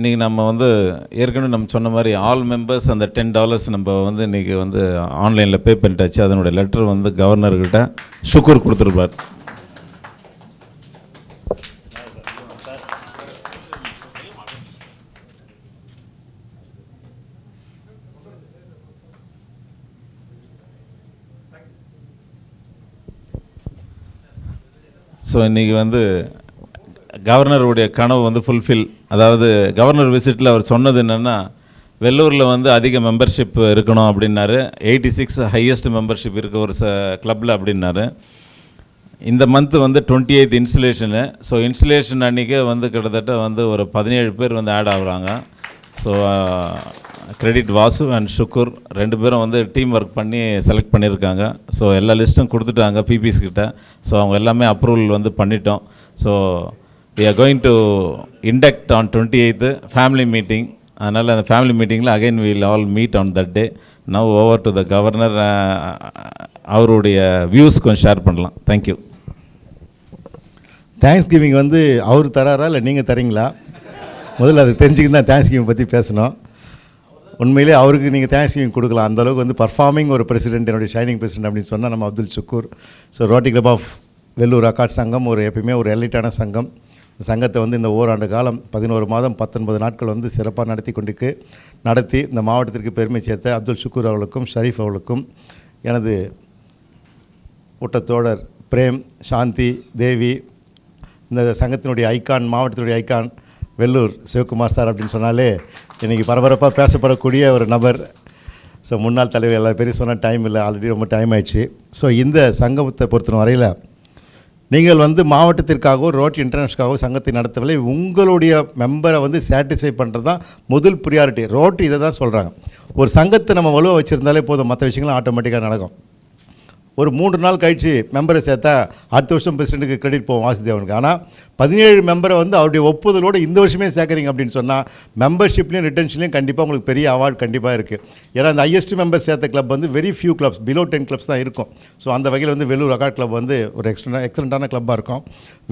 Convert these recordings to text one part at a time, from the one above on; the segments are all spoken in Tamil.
இன்றைக்கி நம்ம வந்து ஏற்கனவே நம்ம சொன்ன மாதிரி ஆல் மெம்பர்ஸ் அந்த டென் டாலர்ஸ் நம்ம வந்து இன்றைக்கி வந்து ஆன்லைனில் பே பண்ணிட்டாச்சு. அதனுடைய லெட்டர் வந்து கவர்னர்கிட்ட சுக்கூர் கொடுத்துருப்பார். ஸோ இன்றைக்கி வந்து கவர்னருடைய கனவு வந்து ஃபுல்ஃபில் அதாவது கவர்னர் விசிட்டில் அவர் சொன்னது என்னென்னா வெள்ளூரில் வந்து அதிக மெம்பர்ஷிப் இருக்கணும் அப்படின்னாரு. எயிட்டி சிக்ஸ் ஹையஸ்ட் மெம்பர்ஷிப் இருக்க ஒரு ச கிளப்பில் அப்படின்னாரு. இந்த மந்த்து வந்து twenty eight installation so installation அன்றைக்கே வந்து கிட்டத்தட்ட வந்து ஒரு பதினேழு பேர் வந்து ஆட் ஆகுறாங்க. So credit Vasu and Shukoor ரெண்டு பேரும் வந்து டீம் ஒர்க் பண்ணி செலக்ட் பண்ணியிருக்காங்க. ஸோ எல்லா லிஸ்ட்டும் கொடுத்துட்டாங்க பிபிஸ் கிட்ட. ஸோ அவங்க எல்லாமே அப்ரூவல் வந்து பண்ணிட்டோம். So we are going to induct on twenty eighth family meeting அதனால் அந்த ஃபேமிலி மீட்டிங்கில் again will all meet on that day now over to the governor அவருடைய வியூஸ் கொஞ்சம் ஷேர் பண்ணலாம். தேங்க்யூ தேங்க்ஸ் கிவிங் வந்து அவர் தராரா இல்லை நீங்கள் தரீங்களா? முதல்ல அது தெரிஞ்சுக்கிட்டு தான் தேங்க்ஸ் கிவிங் பற்றி பேசணும். உண்மையிலே அவருக்கு நீங்கள் தேங்க்ஸ் கிவிங் கொடுக்கலாம். அந்த அளவுக்கு வந்து பர்ஃபார்மிங் ஒரு பிரசிடென்ட் என்னுடைய ஷைனிங் பிரசிடென்ட் அப்படின்னு சொன்னால் நம்ம Abdul Sukkur. So rotary club of Vellore accord சங்கம் ஒரு எப்பயுமே ஒரு எலிட்டான சங்கம். சங்கத்தை வந்து இந்த ஓராண்டு காலம் பதினோரு மாதம் பத்தொன்பது நாட்கள் வந்து சிறப்பாக நடத்தி கொண்டிருக்கு. நடத்தி இந்த மாவட்டத்திற்கு பெருமை சேர்த்த அப்துல் சுக்கூர் அவர்களுக்கும் ஷரீஃப் அவர்களுக்கும் எனது ஊட்டத்தோழர் பிரேம் சாந்தி தேவி இந்த சங்கத்தினுடைய ஐகான் மாவட்டத்தினுடைய ஐகான் வெள்ளூர் சிவகுமார் சார் அப்படின்னு சொன்னாலே இன்றைக்கி பரபரப்பாக பேசப்படக்கூடிய ஒரு நபர். ஸோ முன்னாள் தலைவர் எல்லா பேரும் சொன்னால் டைம் இல்லை ஆல்ரெடி ரொம்ப டைம் ஆயிடுச்சு. ஸோ இந்த சங்கத்தை பொறுத்தன வரையில் நீங்கள் வந்து மாவட்டத்திற்காகவோ ரோட் இன்டர்நேஷனலுக்காகவோ சங்கத்தை நடத்தவில்லை. உங்களுடைய மெம்பரை வந்து சாட்டிஸ்ஃபை பண்ணுறது தான் முதல் ப்ரியாரிட்டி ரோட் இதை தான் சொல்கிறாங்க ஒரு சங்கத்தை நம்ம வலுவாக வச்சுருந்தாலே போதும். மற்ற விஷயங்களும் ஆட்டோமேட்டிக்காக நடக்கும். ஒரு மூன்று நாள் கழித்து மெம்பரை சேர்த்தா அடுத்த வருஷம் பிரசிடென்ட்டுக்கு கிரெடிட் போவோம் வாசுதேவனுக்கு. ஆனால் பதினேழு மெம்பரை வந்து அவருடைய ஒப்புதலோடு இந்த வருஷமே சேர்க்குறீங்க அப்படின்னு சொன்னால் மெம்பர்ஷிப்லேயும் ரிட்டன்ஷன்லையும் கண்டிப்பாக உங்களுக்கு பெரிய அவார்டு கண்டிப்பாக இருக்குது ஏன்னா அந்த ஹையஸ்ட் மெம்பர் சேர்த்த கிளப் வந்து very few clubs below ten clubs தான் இருக்கும். ஸோ அந்த வகையில் வந்து வெள்ளூர் அகாட் கிளப் வந்து ஒரு எக்ஸ்டா எக்ஸலண்ட்டான கிளப்பாக இருக்கும்.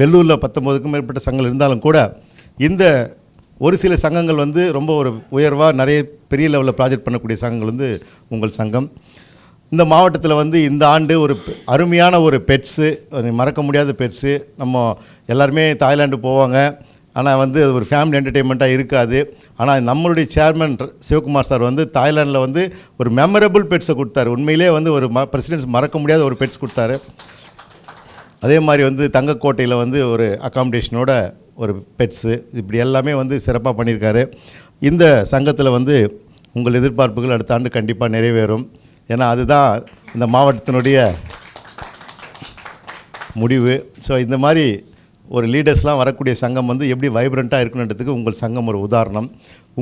வெள்ளூரில் பத்தொம்போதுக்கும் மேற்பட்ட சங்கங்கள் இருந்தாலும் கூட இந்த ஒரு சில சங்கங்கள் வந்து ரொம்ப ஒரு உயர்வாக நிறைய பெரிய லெவலில் ப்ராஜெக்ட் பண்ணக்கூடிய சங்கங்கள் வந்து உங்கள் சங்கம். இந்த மாவட்டத்தில் வந்து இந்த ஆண்டு ஒரு அருமையான ஒரு பெட்ஸு மறக்க முடியாத பெட்ஸு. நம்ம எல்லாருமே தாய்லாந்து போவாங்க. ஆனால் வந்து அது ஒரு ஃபேமிலி என்டர்டெயின்மெண்ட்டாக இருக்காது. ஆனால் நம்மளுடைய சேர்மன் சிவகுமார் சார் வந்து தாய்லாண்டில் வந்து ஒரு மெமரபிள் பெட்ஸை கொடுத்தாரு. உண்மையிலே வந்து ஒரு ம பிரசிடென்ட்ஸ் மறக்க முடியாத ஒரு பெட்ஸ் கொடுத்தாரு. அதே மாதிரி வந்து தங்கக்கோட்டையில் வந்து ஒரு அக்காமடேஷனோட ஒரு பெட்ஸு. இப்படி எல்லாமே வந்து சிறப்பாக பண்ணியிருக்காரு. இந்த சங்கத்தில் வந்து உங்கள் எதிர்பார்ப்புகள் அடுத்த ஆண்டு கண்டிப்பாக நிறைவேறும். ஏன்னா அதுதான் இந்த மாவட்டத்தினுடைய முடிவு. ஸோ இந்த மாதிரி ஒரு லீடர்ஸ்லாம் வரக்கூடிய சங்கம் வந்து எப்படி வைப்ரண்ட்டாக இருக்கணுன்றதுக்கு உங்கள் சங்கம் ஒரு உதாரணம்.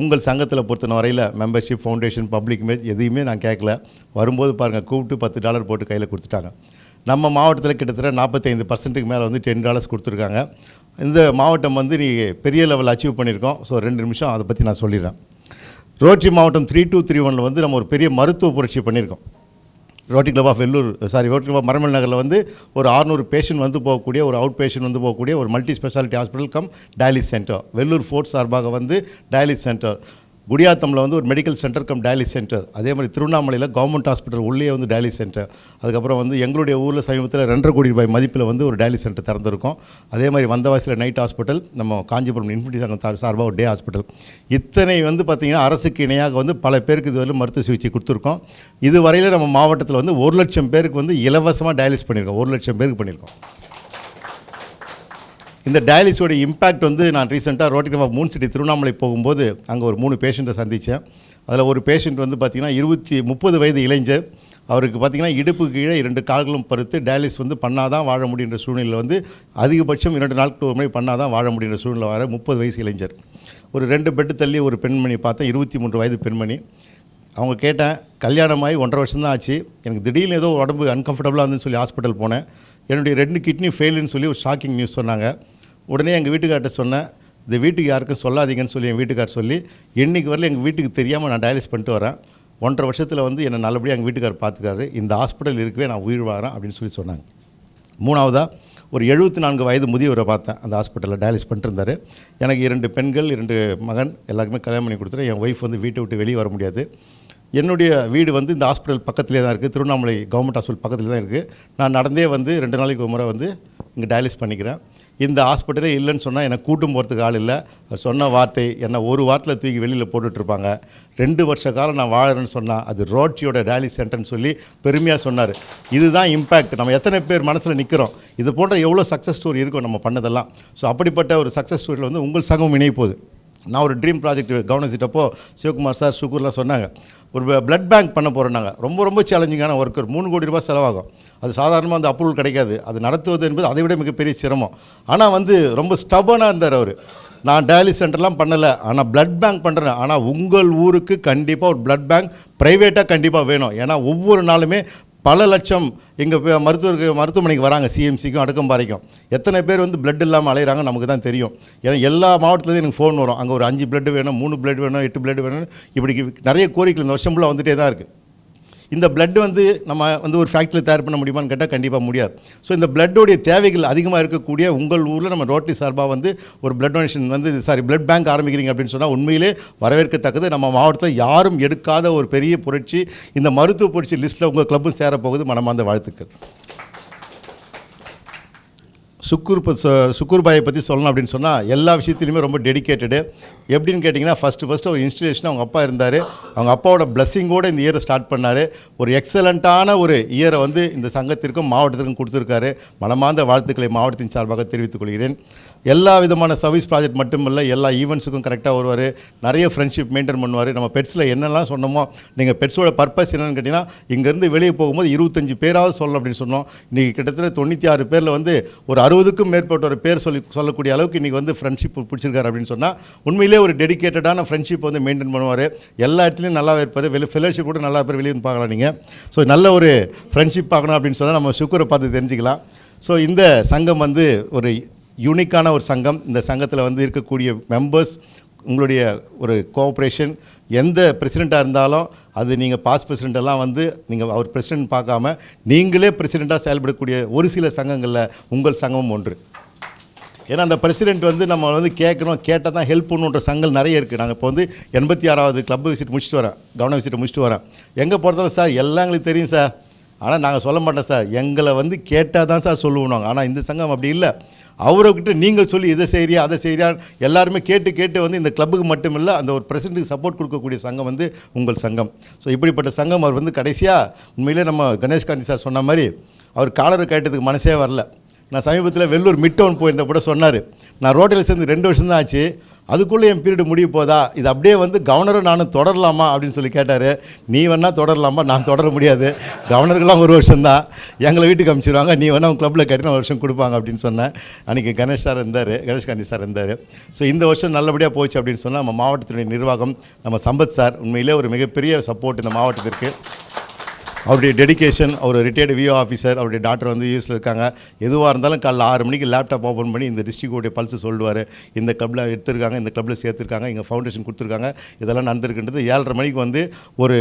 உங்கள் சங்கத்தில் பொறுத்தன வரையில் மெம்பர்ஷிப் ஃபவுண்டேஷன் பப்ளிக் இமேஜ் எதையுமே நான் கேட்கல வரும்போது பாருங்கள் கூப்பிட்டு பத்து டாலர் போட்டு கையில் கொடுத்துட்டாங்க. நம்ம மாவட்டத்தில் கிட்டத்தட்ட நாற்பத்தைந்து பர்சன்ட்டுக்கு மேலே வந்து டென் டாலர்ஸ் கொடுத்துருக்காங்க. இந்த மாவட்டம் வந்து நீ பெரிய லெவல் அச்சீவ் பண்ணியிருக்கோம். ஸோ ரெண்டு நிமிஷம் அதை பற்றி நான் சொல்லிடுறேன். ரோட்டரி மாவட்டம் த்ரீ டூ த்ரீ ஒனில் வந்து நம்ம ஒரு பெரிய மருத்துவ புரட்சி பண்ணியிருக்கோம். Rotary club of Vellore sorry rotary club மரமல் நகரில் வந்து ஒரு 600 பேஷண்ட் வந்து போகக்கூடிய ஒரு அவுட் பேஷண்ட் வந்து போகக்கூடிய ஒரு multi speciality hospital cum dialysis centre Vellore fort சார்பாக வந்து டயாலிஸ் சென்டர் குடியாத்தமில் வந்து ஒரு medical centre cum dialysis centre அதே மாதிரி திருவண்ணாமலையில் கவர்மெண்ட் ஹாஸ்பிட்டல் உள்ளே வந்து டயாலிஸ் சென்டர் அதுக்கப்புறம் வந்து எங்களுடைய ஊரில் சமீபத்தில் ரெண்டரை கோடி ரூபாய் மதிப்பில் வந்து ஒரு டயாலிஸ் சென்டர் திறந்திருக்கோம். அதே மாதிரி வந்தவாசியில் நைட் ஹாஸ்பிட்டல் நம்ம காஞ்சிபுரம் இன்ஃபினி சங்கம் சார்பாக ஒரு டே ஹாஸ்பிட்டல் இத்தனை வந்து பார்த்திங்கன்னா அரசுக்கு இணையாக வந்து பல பேருக்கு இதுவரை மருத்துவ சிகிச்சை கொடுத்துருக்கோம். இதுவரையில் நம்ம மாவட்டத்தில் வந்து ஒரு லட்சம் பேருக்கு வந்து இலவசமாக டயாலிஸ் பண்ணியிருக்கோம். ஒரு லட்சம் பேருக்கு பண்ணியிருக்கோம். இந்த டயாலிஸோட இம்பேக்ட் வந்து நான் ரீசெண்டாக rotary of moon city Tiruvannamalai போகும்போது அங்கே ஒரு மூணு பேஷண்ட்டை சந்தித்தேன் அதில் ஒரு பேஷண்ட் வந்து பார்த்திங்கன்னா இருபத்தி முப்பது வயது இளைஞர். அவருக்கு பார்த்திங்கன்னா இடுப்பு கீழே இரண்டு கால்களும் பருத்து டயாலிஸ் வந்து பண்ணாதான் வாழ முடியுன்ற சூழ்நிலையில் வந்து அதிகபட்சம் இரண்டு நாட்களுக்கு ஒரு முறை பண்ணாதான் வாழ முடியுன்ற சூழ்நிலை வர முப்பது வயசு இளைஞர். ஒரு ரெண்டு பெட்டு தள்ளி ஒரு பெண்மணி பார்த்தேன் இருபத்தி மூன்று வயது பெண்மணி. அவங்க கேட்டேன் கல்யாணமாகி ஒன்றரை வருஷம் தான் ஆச்சு. எனக்கு திடீர்னு ஏதோ உடம்பு அன்கம்ஃபர்டபுளாக இருந்துன்னு சொல்லி ஹாஸ்பிட்டல் போனேன். என்னுடைய ரெண்டு கிட்னி ஃபெயிலுன்னு சொல்லி ஒரு ஷாக்கிங் நியூஸ் சொன்னாங்க. உடனே எங்கள் வீட்டுக்கார்ட்ட சொன்னேன் இந்த வீட்டுக்கு யாருக்கும் சொல்லாதீங்கன்னு சொல்லி என் வீட்டுக்கார் சொல்லி இன்றைக்கு வரல எங்கள் வீட்டுக்கு தெரியாமல் நான் டயாலிஸ் பண்ணிட்டு வரேன். ஒன்றரை வருஷத்தில் வந்து என்னை நல்லபடியாக எங்கள் வீட்டுக்கார் பார்த்துக்காரு இந்த ஹாஸ்பிட்டல் இருக்கவே நான் உயிர் வாரேன் அப்படின்னு சொல்லி சொன்னாங்க. மூணாவதாக ஒரு எழுபத்தி நான்கு வயது முதியவரை பார்த்தேன். அந்த ஹாஸ்பிட்டலில் டயாலிஸ் பண்ணிட்டு இருந்தார். எனக்கு இரண்டு பெண்கள் இரண்டு மகன் எல்லாருக்குமே கல்யாணம் பண்ணி கொடுத்துட்டு என் ஒய்ஃப் வந்து வீட்டை விட்டு வெளியே வர முடியாது. என்னுடைய வீடு வந்து இந்த ஹாஸ்பிட்டல் பக்கத்துலேயே தான் இருக்குது திருவண்ணாமலை கவர்மெண்ட் ஹாஸ்பிட்டல் பக்கத்தில் தான் இருக்குது நான் நடந்தே வந்து ரெண்டு நாளைக்கு ஒரு முறை வந்து இங்கே டயாலிஸ் பண்ணிக்கிறேன். இந்த ஹாஸ்பிட்டலே இல்லைன்னு சொன்னால் என்னை கூட்டும் போகிறதுக்கு ஆள் இல்லை. சொன்ன வார்த்தை என்னை ஒரு வாரத்தில் தூக்கி வெளியில் போட்டுட்ருப்பாங்க ரெண்டு வருஷ காலம் நான் வாழறேன்னு சொன்னால் அது ரோட்டியோட டேலி சென்டர்னு சொல்லி பெருமையாக சொன்னார். இதுதான் இம்பேக்ட் நம்ம எத்தனை பேர் மனசில் நிற்கிறோம் இது போன்ற எவ்வளோ சக்ஸஸ் ஸ்டோரி இருக்கும் நம்ம பண்ணதெல்லாம். ஸோ அப்படிப்பட்ட ஒரு சக்ஸஸ் ஸ்டோரியில் வந்து உங்கள் சங்கம் இணைய போகுது. நான் ஒரு ட்ரீம் ப்ராஜெக்ட் கவனிச்சிட்டப்போ சிவகுமார் சார் சுகூர்லாம் சொன்னாங்க. ஒரு பிளட் பேங்க் பண்ண போகிறோம் நாங்கள் ரொம்ப ரொம்ப சேலஞ்சிங்கான ஒர்க் ஒரு மூணு கோடி ரூபாய் செலவாகும். அது சாதாரணமாக அந்த அப்ரூவல் கிடைக்காது. அது நடத்துவது என்பது அதை விட மிகப்பெரிய சிரமம். ஆனால் வந்து ரொம்ப ஸ்டபனாக இருந்தார் அவர். நான் டயாலிஸ் சென்டர்லாம் பண்ணலை. ஆனால் பிளட் பேங்க் பண்ணுறேன் ஆனால் உங்கள் ஊருக்கு கண்டிப்பாக ஒரு பிளட் பேங்க் ப்ரைவேட்டாக கண்டிப்பாக வேணும். ஏன்னா ஒவ்வொரு நாளுமே பல லட்சம் எங்கள் மருத்துவருக்கு மருத்துவமனைக்கு வராங்க சிஎம்சிக்கும் அடுக்கம்பாறைக்கும். எத்தனை பேர் வந்து பிளட் இல்லாமல் அலையிறாங்க நமக்கு தான் தெரியும். ஏன்னா எல்லா மாவட்டத்துலேயும் எனக்கு ஃபோன் வரும். அங்கே ஒரு அஞ்சு பிளட் வேணும் மூணு பிளட் வேணும் எட்டு பிளட் வேணும் இப்படி நிறைய கோரிக்கை இந்த வருஷம் ஃபுல்லாக வந்துகிட்டே தான் இருக்குது இந்த பிளட் வந்து நம்ம வந்து ஒரு ஃபேக்ட்ரியில் தயார் பண்ண முடியுமான்னு கேட்டால் கண்டிப்பாக முடியாது. ஸோ இந்த பிளட்டோடைய தேவைகள் அதிகமாக இருக்கக்கூடிய உங்கள் ஊரில் நம்ம ரோட்டரி சார்பாக வந்து ஒரு பிளட் டொனேஷன் வந்து சாரி பிளட் பேங்க் ஆரம்பிக்கிறீங்க அப்படின்னு சொன்னால் உண்மையிலே வரவேற்கத்தக்கது. நம்ம மாவட்டத்தில் யாரும் எடுக்காத ஒரு பெரிய புரட்சி. இந்த மருத்துவ புரட்சி லிஸ்ட்டில் உங்கள் கிளப்பும் சேரப்போகுது. மனமார்ந்த வாழ்த்துக்கள். சுக்கூர் ப- பற்றி சொல்லணும் அப்படின்னு சொன்னால் எல்லா விஷயத்துலையுமே ரொம்ப டெடிகேட்டடு எப்படின்னு கேட்டிங்கன்னா ஃபஸ்ட்டு ஃபஸ்ட்டு ஒரு இன்ஸ்டிலேஷன் அவங்க அப்பா இருந்தார். அவங்க அப்பாவோட பிளஸ்ஸிங்கோடு இந்த இயரை ஸ்டார்ட் பண்ணார். ஒரு எக்ஸலண்ட்டான ஒரு இயரை வந்து இந்த சங்கத்திற்கும் மாவட்டத்திற்கும் கொடுத்துருக்காரு. மனமார்ந்த வாழ்த்துக்களை மாவட்டத்தின் சார்பாக தெரிவித்துக் கொள்கிறேன். எல்லா விதமான சர்வீஸ் ப்ராஜெக்ட் மட்டுமில்ல எல்லா ஈவெண்ட்ஸுக்கும் கரெக்டாக வருவார். நிறைய ஃப்ரெண்ட்ஷிப் மெயின்டைன் பண்ணுவார். நம்ம பெட்ஸில் என்னெல்லாம் சொன்னோமோ நீங்கள் பெட்ஸோட பர்பஸ் என்னென்னு கேட்டிங்கன்னா இங்கேருந்து வெளியே போகும்போது இருபத்தஞ்சு பேராவது சொல்லணும் அப்படின்னு சொன்னோம். இன்றைக்கி கிட்டத்தட்ட தொண்ணூற்றி ஆறு பேரில் வந்து ஒரு அறுபதுக்கும் மேற்பட்ட ஒரு பேர் சொல்லி சொல்லக்கூடிய அளவுக்கு இன்றைக்கி வந்து ஃப்ரெண்ட்ஷிப் பிடிச்சிருக்காரு அப்படின்னு சொன்னால் உண்மையிலே ஒரு டெடிகேட்டடான ஃப்ரெண்ட்ஷிப் வந்து மெயின்டைன் பண்ணுவார். எல்லா இடத்துலையும் நல்லா இருப்பார். வெளியே ஃபெலோஷிப் கூட நல்லா பேர் வெளியே வந்து பார்க்கலாம் நீங்கள் ஸோ நல்ல ஒரு ஃப்ரெண்ட்ஷிப் பார்க்கணும் அப்படின்னு சொன்னால் நம்ம சுக்கரை பார்த்து தெரிஞ்சுக்கலாம். ஸோ இந்த சங்கம் வந்து ஒரு யூனிக்கான ஒரு சங்கம். இந்த சங்கத்தில் வந்து இருக்கக்கூடிய மெம்பர்ஸ் உங்களுடைய ஒரு கோஆப்ரேஷன் எந்த பிரசிடெண்ட்டாக இருந்தாலும் அது நீங்கள் பாஸ் பிரசிடெண்ட்டெல்லாம் வந்து நீங்கள் அவர் பிரசிடென்ட் பார்க்காம நீங்களே பிரசிடெண்ட்டாக செயல்படக்கூடிய ஒரு சில சங்கங்களில் உங்கள் சங்கமும் ஒன்று. ஏன்னா அந்த பிரசிடெண்ட் வந்து நம்ம வந்து கேட்கணும் கேட்டால் தான் ஹெல்ப் பண்ணுன்ற சங்கல் நிறைய இருக்குது நாங்கள் இப்போ வந்து எண்பத்தி ஆறாவது கிளப் விசிட் முடிச்சுட்டு வரேன். கவன விசிட் முடிச்சுட்டு வரேன். எங்கே போகிறதாலும் சார் எல்லாம் எங்களுக்கு தெரியும் சார் ஆனால் நாங்கள் சொல்ல மாட்டோம் சார். எங்களை வந்து கேட்டால் தான் சார் சொல்லுவோம் நாங்கள் ஆனால் இந்த சங்கம் அப்படி இல்லை. அவர்கிட்ட நீங்கள் சொல்லி இதை செய்கிறியா அதை செய்கிறியா எல்லாருமே கேட்டு கேட்டு வந்து இந்த கிளப்புக்கு மட்டும் இல்லை அந்த ஒரு பிரசிடென்ட்டுக்கு சப்போர்ட் கொடுக்கக்கூடிய சங்கம் வந்து உங்கள் சங்கம். ஸோ இப்படிப்பட்ட சங்கம் அவர் வந்து கடைசியாக உண்மையிலே நம்ம கணேஷ்காந்தி சார் சொன்ன மாதிரி அவர் காலரை கேட்டதுக்கு மனசே வரல. நான் சமீபத்தில் வெள்ளூர் மிட் டவுன் போயிருந்த கூட சொன்னார். நான் ரோட்டில் சேர்ந்து ரெண்டு வருஷம் தான் ஆச்சு. அதுக்குள்ளே என் பீரியடு முடிய போதா? இது அப்படியே வந்து கவர்னரும் நானும் தொடரலாமா? அப்படின்னு சொல்லி கேட்டார். நீ வேணால் தொடரலாமா? நான் தொடர முடியாது. கவர்னருக்கெல்லாம் ஒரு வருஷம் தான் எங்களை வீட்டுக்கு அனுப்பிச்சிடுவாங்க நீ வேணால் உங்கள் கிளப்பில் கேட்டினா ஒரு வருஷம் கொடுப்பாங்க அப்படின்னு சொன்னேன். அன்றைக்கி கணேஷ் சார் இருந்தார். கணேஷ் காந்தி சார் இருந்தார். ஸோ இந்த வருஷம் நல்லபடியாக போச்சு அப்படின்னு சொன்னால் நம்ம மாவட்டத்தினுடைய நிர்வாகம் நம்ம சம்பத் சார் உண்மையிலே ஒரு மிகப்பெரிய சப்போர்ட் இந்த மாவட்டத்திற்கு. அவருடைய டெடிகேஷன் அவர் ரிட்டையர்டு விஓ ஆஃபீஸர் அவருடைய டாக்டர் வந்து யூஸில் இருக்காங்க. எதுவாக இருந்தாலும் காலைல ஆறு மணிக்கு லேப்டாப் ஓப்பன் பண்ணி இந்த டிஸ்ட்ரிக்டோடைய பல்ஸ் சொல்லுவார். இந்த கிளப்பில் எடுத்திருக்காங்க இந்த கிளப்பில் சேர்த்துருக்காங்க இங்கே ஃபவுண்டேஷன் கொடுத்துருக்காங்க. இதெல்லாம் நடந்திருக்குன்றது ஏழரை மணிக்கு வந்து ஒரு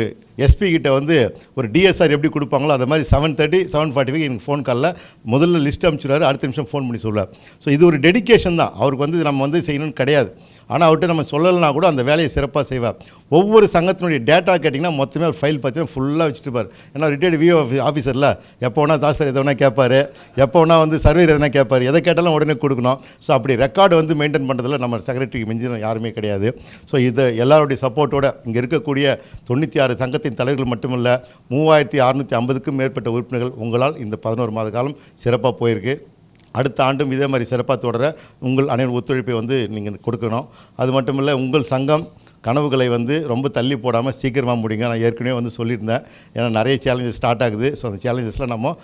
எஸ்பி கிட்ட வந்து ஒரு டிஎஸ்ஆர் எப்படி கொடுப்பாங்களோ அதை மாதிரி seven thirty seven forty five எனக்கு ஃபோன் காலில் முதல்ல லிஸ்ட் அனுப்பிச்சிடுவார் அடுத்த நிமிஷம் ஃபோன் பண்ணி சொல்லுவார். ஸோ இது ஒரு டெடிகேஷன் தான். அவருக்கு வந்து நம்ம வந்து செய்யணும்னு கிடையாது. ஆனால் அவர்கிட்ட நம்ம சொல்லலைனா கூட அந்த வேலையை சிறப்பாக செய்வார். ஒவ்வொரு சங்கத்தினுடைய டேட்டா கேட்டிங்கன்னா மொத்தமே ஒரு ஃபைல் பார்த்தீங்கன்னா ஃபுல்லாக வச்சுட்டுப்பார். ஏன்னா ரிட்டையர்டு விஓ ஆஃபீஸரில் எப்போ வேணால் தாசர் எதை வேணால் கேட்பார் எப்போ வேணால் வந்து சர்வேர் எதனா கேட்பார் எதை கேட்டாலும் உடனே கொடுக்கணும். ஸோ அப்படி ரெக்கார்டு வந்து மெயின்டைன் பண்ணுறதுல நம்ம செக்ரட்டரிக்கு மிஞ்சின யாருமே கிடையாது. ஸோ இது எல்லாருடைய சப்போர்ட்டோட இங்கே இருக்கக்கூடிய தொண்ணூற்றி ஆறு சங்கத்தின் தலைவர்கள் மட்டுமல்ல மூவாயிரத்தி அறுநூற்றி ஐம்பதுக்கும் மேற்பட்ட உறுப்பினர்கள் உங்களால் இந்த பதினோரு மாத காலம் சிறப்பாக போயிருக்கு. அடுத்த ஆண்டும் இதே மாதிரி சிறப்பாக தொடர உங்கள் அனைவரும் ஒத்துழைப்பை வந்து நீங்கள் கொடுக்கணும். அது மட்டும் இல்லை உங்கள் சங்கம் கனவுகளை வந்து ரொம்ப தள்ளி போடாமல் சீக்கிரமாக முடிங்க நான் ஏற்கனவே வந்து சொல்லியிருந்தேன். ஏன்னா நிறைய சேலஞ்சஸ் ஸ்டார்ட் ஆகுது. ஸோ அந்த சேலஞ்சஸ்லாம் நம்ம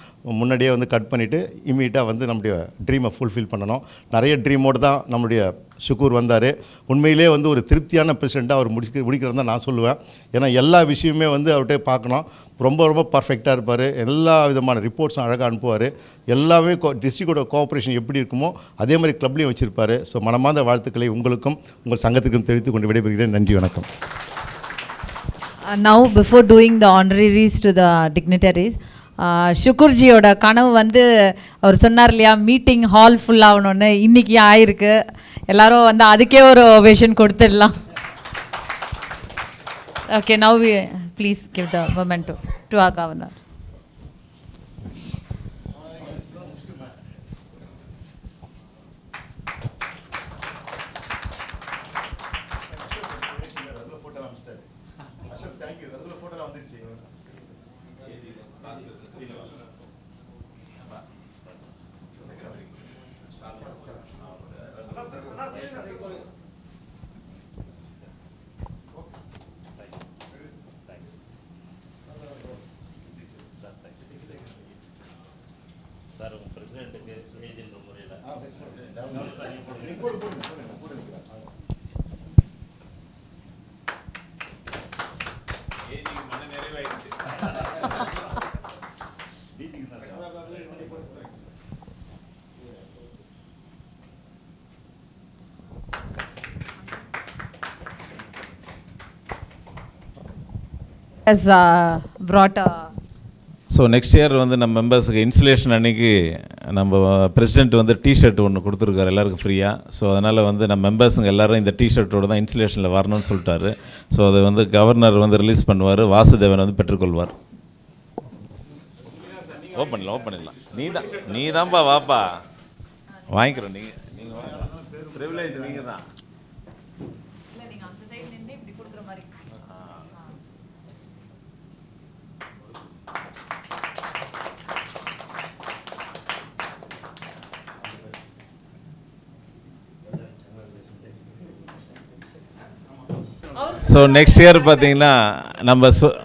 முன்னாடியே வந்து கட் பண்ணிவிட்டு இம்மீடியட்டாக வந்து நம்முடைய ட்ரீமை ஃபுல்ஃபில் பண்ணணும். நிறைய ட்ரீமோடு தான் நம்முடைய ஷுக்கூர் வந்தார். உண்மையிலே வந்து ஒரு திருப்தியான பிரசிடெண்ட்டாக அவர் முடிக்க முடிக்கிறது தான் நான் சொல்லுவேன். ஏன்னா எல்லா விஷயமே வந்து அவர்கிட்ட பார்க்கணும். ரொம்ப ரொம்ப பர்ஃபெக்டாக இருப்பார். எல்லா விதமான ரிப்போர்ட்ஸும் அழகாக அனுப்புவார். எல்லாமே கோ டிஸ்ட்ரிக்டோட கோஆப்ரேஷன் எப்படி இருக்குமோ அதே மாதிரி கிளப்லேயும் வச்சுருப்பார். ஸோ மனமார்ந்த வாழ்த்துக்களை உங்களுக்கும் உங்கள் சங்கத்துக்கும் தெரிவித்துக் கொண்டு விடைபெறுகிறேன். நன்றி வணக்கம். Uh, before doing the the to the dignitaries ஷுக்குர்ஜியோட கனவு வந்து அவர் சொன்னார் இல்லையா மீட்டிங் ஹால் ஃபுல் ஆகணும்னு. இன்றைக்கி ஆயிருக்கு. எல்லாரும் வந்து அதுக்கே ஒரு விஷன் கொடுத்துடலாம் okay now please give the moment to ah governor Thank you. 하나 쓰면 되거든. Brought a so next year வந்து நம்ம மெம்பர்ஸுக்கு இன்ஸ்டலேஷன் அன்னைக்கு நம்ம பிரசிடென்ட் வந்து டிஷர்ட் ஒன்று கொடுத்துருக்காரு எல்லாருக்கும் ஃப்ரீயாக ஸோ அதனால் வந்து நம்ம மெம்பர்ஸுங்க எல்லாரும் இந்த டிஷர்ட்டோட தான் இன்ஸ்டலேஷனில் வரணும்னு சொல்லிட்டாரு. ஸோ அதை வந்து கவர்னர் வந்து ரிலீஸ் பண்ணுவார் வாசுதேவன் வந்து பெற்றுக்கொள்வார். ஓப்பன் பண்ணலாம் ஓப்பன் பண்ணலாம் நீ தான் நீ தான்ப்பா வாப்பா. வாங்கிக்கிறோம் நீங்கள் நீங்கள் ப்ரிவிலேஜ் நீங்கள் தான் ஸோ நெக்ஸ்ட் இயர் பார்த்தீங்கன்னா நம்ம சு-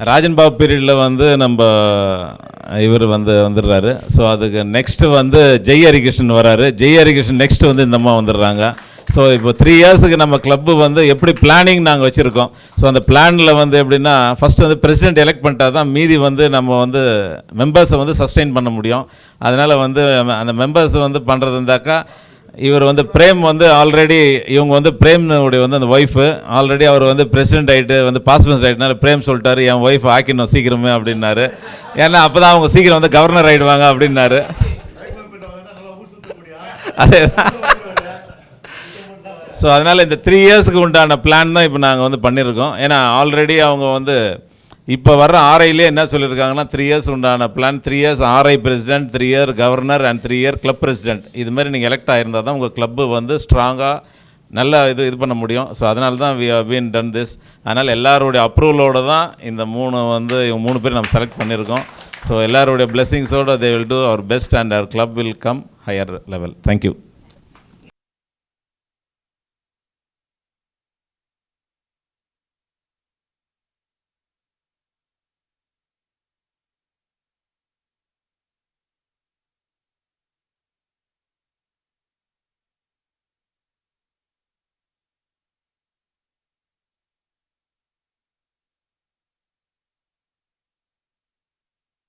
ராஜன் பாபு பீரியடில் வந்து நம்ம இவர் வந்து வந்துடுறாரு. ஸோ அதுக்கு நெக்ஸ்ட்டு வந்து ஜெய் ஹரிகிருஷ்ணன் வராரு. ஜெய் ஹரிகிருஷ்ணன் நெக்ஸ்ட் வந்து இந்த அம்மா வந்துடுறாங்க. ஸோ இப்போ த்ரீ இயர்ஸுக்கு நம்ம கிளப்பு வந்து எப்படி பிளானிங் நாங்கள் வச்சுருக்கோம்? ஸோ அந்த பிளானில் வந்து எப்படின்னா ஃபஸ்ட்டு வந்து பிரசிடென்ட் எலெக்ட் பண்ணிட்டா தான் மீதி வந்து நம்ம வந்து மெம்பர்ஸை வந்து சஸ்டெயின் பண்ண முடியும். அதனால் வந்து அந்த மெம்பர்ஸ் வந்து பண்ணுறது இருந்தாக்கா இவர் வந்து பிரேம் வந்து ஆல்ரெடி இவங்க வந்து பிரேம்னுடைய வந்து அந்த ஒய்ஃபு ஆல்ரெடி அவர் வந்து பிரசிடென்ட் ஆகிட்டு வந்து பாஸ்பென்ஸ் ஆகிட்டனால பிரேம் சொல்லிட்டாரு என் ஒய்ஃப் ஆக்கிடணும் சீக்கிரமே அப்படின்னாரு. ஏன்னா அப்போ தான் அவங்க சீக்கிரம் வந்து கவர்னர் ஆகிடுவாங்க அப்படின்னாரு. அதே ஸோ அதனால் இந்த த்ரீ இயர்ஸ்க்கு உண்டான பிளான் தான் இப்போ நாங்கள் வந்து பண்ணியிருக்கோம் ஏன்னா ஆல்ரெடி அவங்க வந்து இப்போ வர்ற ஆர்ஐலே என்ன சொல்லியிருக்காங்கன்னா த்ரீ இயர்ஸ் உண்டான plan three years RI president three year governor and three year club president இது மாதிரி நீங்கள் எலெக்ட் ஆயிருந்தால் தான் உங்கள் கிளப்பு வந்து ஸ்ட்ராங்காக நல்ல இது இது பண்ண முடியும். ஸோ அதனால தான் வி பீன் டன் திஸ் அதனால் எல்லாருடைய அப்ரூவலோடு தான் இந்த மூணு வந்து இவங்க மூணு பேர் நம்ம செலக்ட் பண்ணியிருக்கோம். ஸோ எல்லாருடைய பிளெஸிங்ஸோடு they will do our best and our club will come higher level thank you